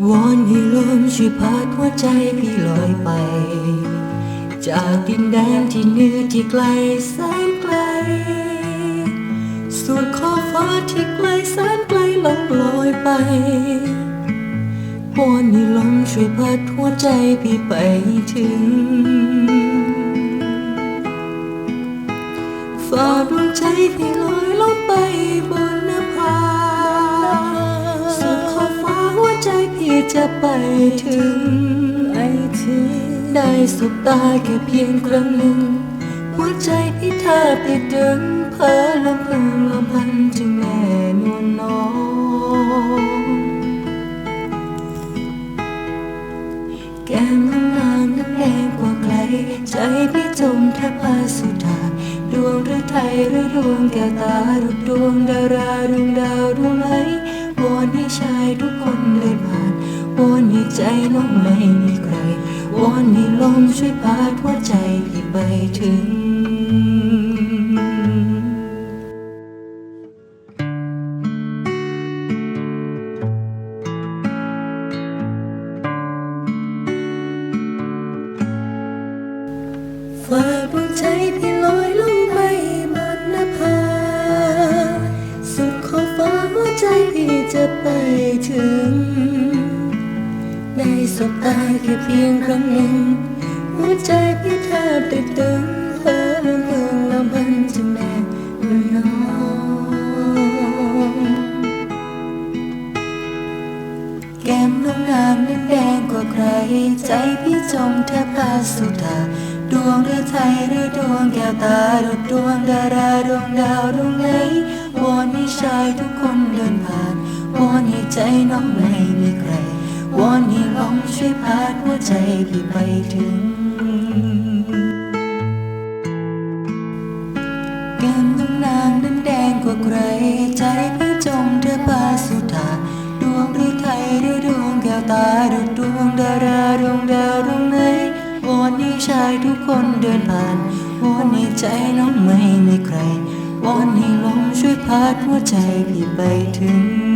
อนให้ลมช่วยพัดหัวใจพี่ลอยไป จากดินแดนที่เหนือที่ไกลแสนไกล สุดขอบฟ้าที่ไกลแสนไกลลงลอยไปวอนให้ลมช่วยพัดหัวใจพี่ไปถึงฝ่าดวงใจพี่ลอย วใจพี่จะไปถึงไอถึงได้สบตาแค่เพียงครั้งหนึ่ง หัวใจพี่แทบติดดึงเพ้อลำพึงลำพันจึงแน่นวลน้องแก้มน้ำนางน้ำแดงกว่าใครใจพี่จมแทบพาสุดาดวงหรือไทยหรือดวงแก้วตารูปดวงดาราดวงดาวดวงไหลวอนให้ชายทุกคนเดินผ่านวอน ใจน้องไม่มีใครวอนให้ลมช่วยพาหัวใจพี่ไปถึงฝากดวงใจพี่ลอยลงไปบนนภาสุดขอบฟ้าหัวใจพี่จะไปถึง ได้สบตาแค่เพียงครั้งหนึ่ง หัวใจพี่แทบติดตึงเพ้อลำพึงลำพันจะแน่นอนแก้มน้องงามนั้นแดงกว่าใคร ใจพี่จมแทบพาสุดาดวงหรือไทยหรือดวงแก้วตาดุดดวงดาราดวงดาวดวงไหนวอนให้ชายทุกคนเดินผ่านวอนให้ใจน้องไม่มีใครวอนให้ ช่วยพาหัวใจพี่ไปถึงแก้มน้องนางนั้นแดงกว่าใคร ใจพี่จมเธอพาสุธาดวงหรือไทยหรือดวงแก้วตาดุดดวงดาราดวงดาวดวงไหนวอนให้ชายทุกคนเดินผ่านวอนให้ใจน้องไม่มีใครวอนให้ลมช่วยพัดหัวใจพี่ไปถึง